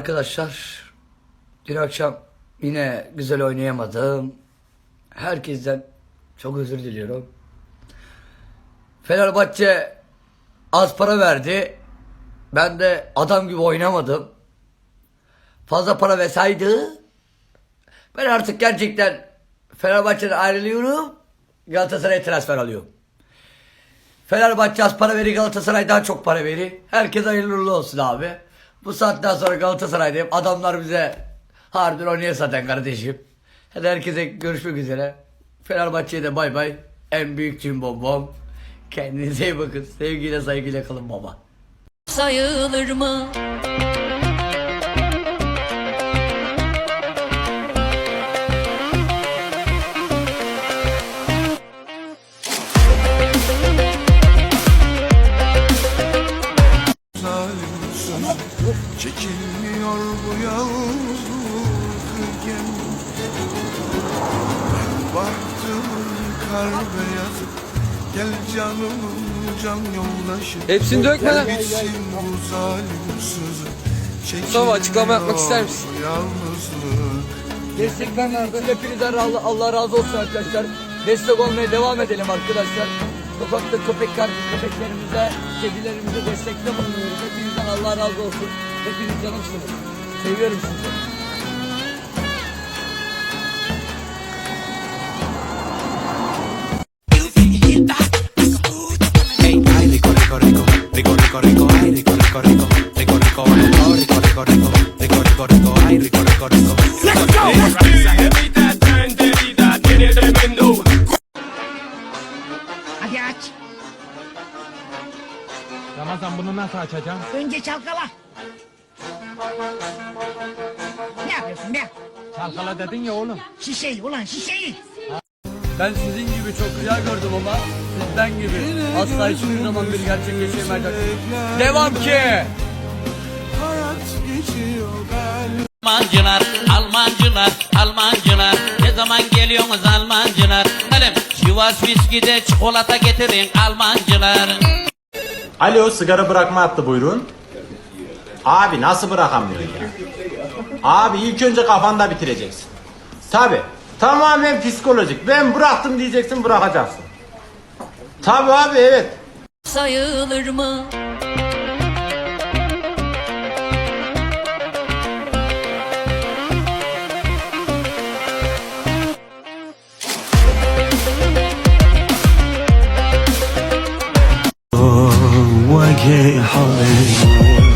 Arkadaşlar dün akşam yine güzel oynayamadım. Herkesten çok özür diliyorum. Fenerbahçe az para verdi. Ben de adam gibi oynamadım. Fazla para verseydi ben artık gerçekten Fenerbahçe'den ayrılıyorum. Galatasaray'a transfer alıyorum. Fenerbahçe az para verir Galatasaray daha çok para verir. Herkes hayırlı olsun abi. Bu saatten sonra Galatasaray'dayım. Adamlar bize harbiden oynuyor zaten kardeşim. Hadi herkese görüşmek üzere. Fenerbahçe'ye de bay bay. En büyük cim bom bom. Kendinize iyi bakın. Sevgiyle saygıyla kalın baba. sayılır mı? Kar beyazı Gel canımın can yoldaşı Hepsini dökme lan. Bu zalimsiz Mustafa, açıklama yapmak ister misin? bu Yalnızlık Destekleyenler için hepinizden Allah, Allah razı olsun arkadaşlar. Destek olmaya devam edelim arkadaşlar. Sokakta köpek kardeş köpeklerimize, kedilerimize destekte bulunuyoruz. Hepinizden Allah razı olsun. Hepiniz canımsınız. Seviyorum sizi. Açacağım? Önce çalkala. Ne yapıyorsun be? Çalkala dedin ya oğlum. Şişeyi ulan şişeyi. Ben sizin gibi çok rüya gördüm ama sizden gibi asla hiçbir zaman bir gerçek yaşayamayacak. Devam ki! Hayat geçiyor ben Almancılar, Almancılar, Almancılar Ne zaman geliyorsunuz Almancılar Hanım Sivas viskide çikolata getirin Almancılar Alo sigara bırakma hattı buyurun. Abi nasıl bırakamıyorsun ya? Abi ilk önce kafanda bitireceksin. Tabi tamamen psikolojik. Ben bıraktım diyeceksin bırakacaksın. Tabi abi evet. sayılır mı? Hangi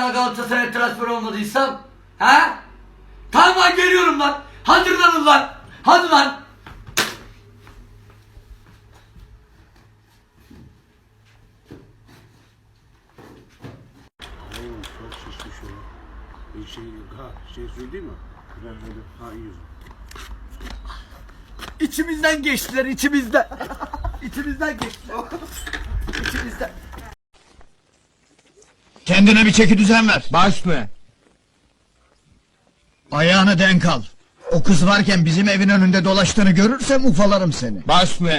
ya Galatasaray'a transfer olmadıysam? He? Tamam geliyorum lan. Hazırlanın lan. Hadi lan. İçimizden geçtiler içimizden. içimizden geçtiler. İçimizden. Kendine bir çeki düzen ver. Baş mı? Ayağını denk al. O kız varken bizim evin önünde dolaştığını görürsem ufalarım seni. Baş mı?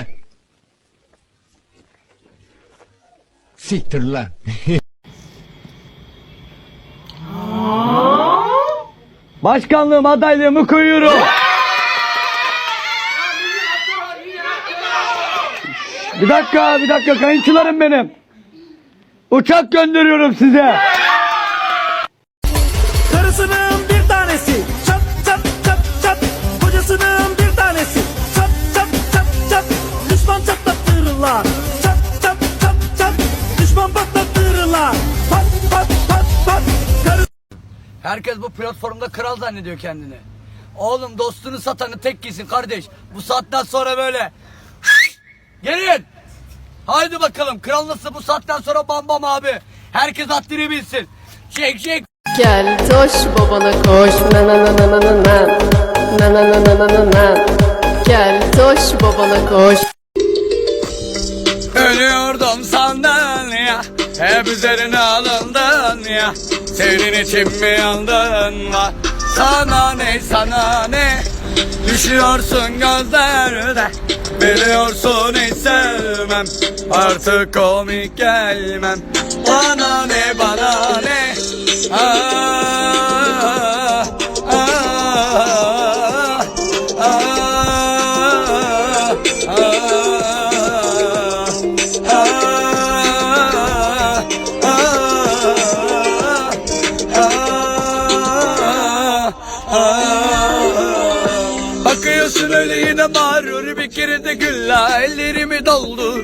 Siktir lan. Başkanlığım adaylığımı koyuyorum. Bir dakika, bir dakika kayınçılarım benim. Uçak gönderiyorum size. Karısının bir tanesi çat çat çat çat Kocasının bir tanesi çat çat çat çat Düşman çatlattırırlar Çat çat çat çat Düşman patlattırırlar Pat pat pat pat Karı Herkes bu platformda kral zannediyor kendini. Oğlum dostunu satanı tek giysin kardeş. Bu saatten sonra böyle. Gelin. Haydi bakalım kral nasıl bu saatten sonra bam bam abi. Herkes haddini bilsin. Çek çek. Gel toş babana koş. Na na na na na na na. Na na na na na na Gel toş babana koş. Ölüyordum sandın ya Hep üzerine alındın ya. Senin için mi yandın var Sana ne sana ne Düşüyorsun gözlerde Biliyorsun hiç sevmem. Artık komik gelmem. Bana ne bana ne? Ah, kere de ellerimi doldur.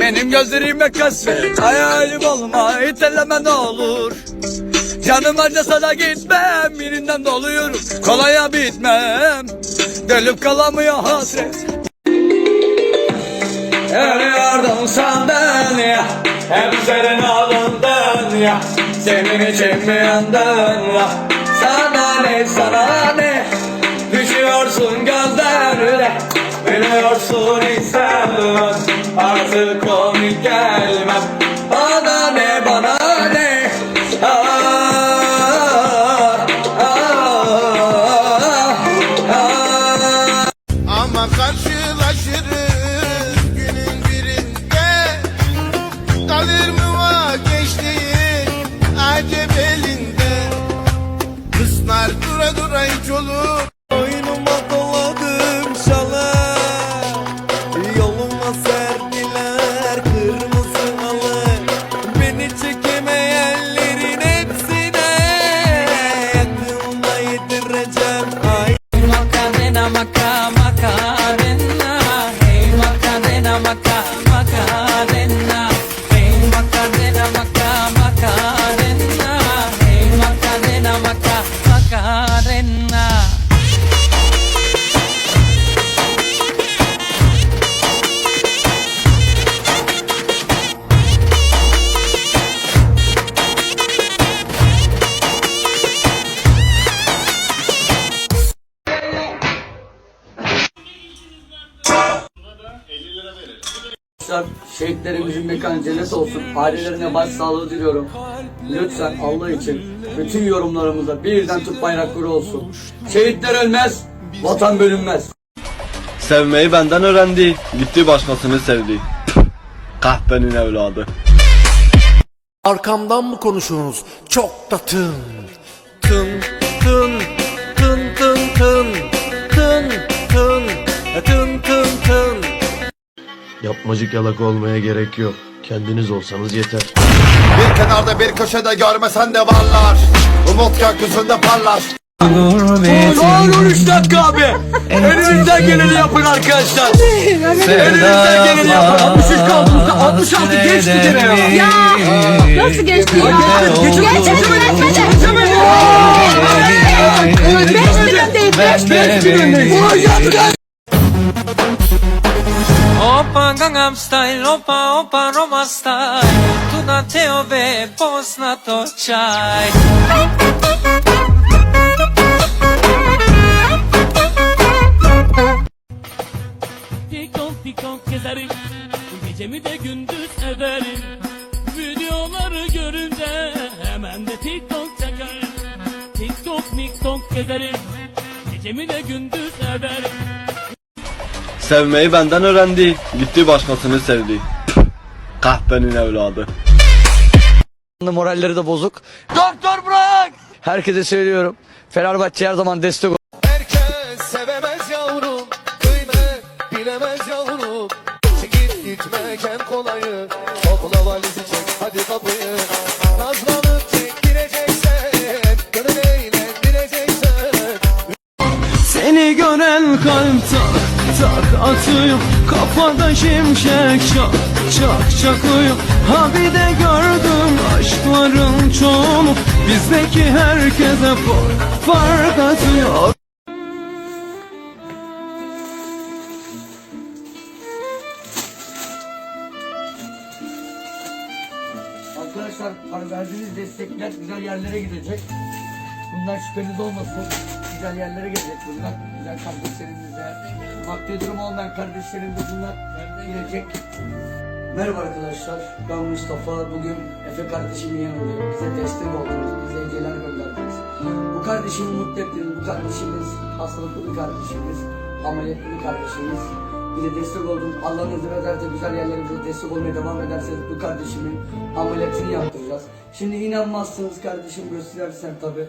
Benim gözlerime kasvet hayalim olma iteleme ne olur. Canım acısa da gitmem birinden doluyorum. Kolaya bitmem Dölüp kalamıyor hasret. Ölüyordum sandın ya Hep üzerine alındın ya. Senin için mi ya. Sana ne sana ne? Düşüyorsun gözlerine Biliyorsun hiç sevmez Artık komik gelmem Bana ne bana ne? Ah, ah, ah. Ama karşılaşırız günün birinde. Kalır mı vazgeçtiğin acep elinde? Kızlar dura dura hiç olur mekanı cennet olsun. Ailelerine başsağlığı diliyorum. Lütfen Allah için bütün yorumlarımıza birden Türk bayrakları olsun. Şehitler ölmez, vatan bölünmez. Sevmeyi benden öğrendi, gitti başkasını sevdi. Kahpenin evladı. Arkamdan mı konuşuyorsunuz? Çok da tın Tın tın tın tın tın Tın tın tın tın tın Yapmacık yalak olmaya gerek yok. Kendiniz olsanız yeter. Bir kenarda bir köşede görmesen de varlar Umut gökyüzünde parlar Doğru 13 dakika abi. Elinizden geleni yapın arkadaşlar. Elinizden geleni yapın. 63 kaldığımızda 66 geçti gene ya. Nasıl geçti ya? Geçemedi. Bin öndeyiz beş bin Beş bin öndeyiz. Opa Gangnam Style, opa opa Roma Style. Tu na teobe poznato čaj. Tiktok tiktok gezerim Gecemi de gündüz ederim Videoları görünce Hemen de tiktok çekerim Tiktok miktok gezerim Gecemi de gündüz ederim Sevmeyi benden öğrendi, gitti başkasını sevdi. Kahpenin evladı. Moralleri de bozuk. Doktor bırak. Herkese söylüyorum. Fenerbahçe her zaman destek ol. Herkes sevemez yavrum Kıymet bilemez yavrum Çekip gitmek en kolayı Topla valizi çek hadi kapıyı Nazlanıp çektireceksen Gönül eğlendireceksen Seni gören kalp tak atıyor Kafada şimşek çak çak çakıyor Ha bir de gördüm aşkların çoğunu Bizdeki herkese fark fark atıyor Arkadaşlar verdiğiniz destekler güzel yerlere gidecek. Bundan şüpheniz olmasın. Güzel yerlere gidecek bunlar. Güzel kardeşlerimizle. Maddi durum olmayan kardeşlerimiz bunlar gidecek. Merhaba arkadaşlar. Ben Mustafa. Bugün Efe kardeşimin yanındayım. Bize destek oldunuz. Bize hediyeler gönderdiniz. Bu kardeşimi mutlu ettiniz. Bu kardeşimiz hastalıklı bir kardeşimiz. Ameliyatlı bir kardeşimiz. Bize destek oldunuz. Allah izin ederse güzel yerlere bize destek olmaya devam ederseniz bu kardeşimin ameliyatını yaptıracağız. Şimdi inanmazsınız kardeşim göstersen tabi.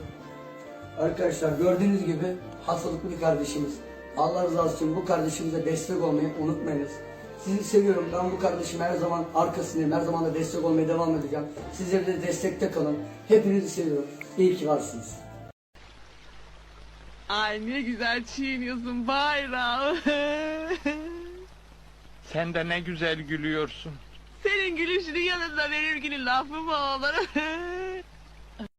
Arkadaşlar gördüğünüz gibi hastalıklı bir kardeşimiz. Allah rızası için bu kardeşimize destek olmayı unutmayınız. Sizi seviyorum. Ben bu kardeşim her zaman arkasındayım. Her zaman da destek olmaya devam edeceğim. Sizler de destekte kalın. Hepinizi seviyorum. İyi ki varsınız. Ay ne güzel çiğniyorsun bayram. Sen de ne güzel gülüyorsun. Senin gülüşünün yanında benim gülün lafı mı olur?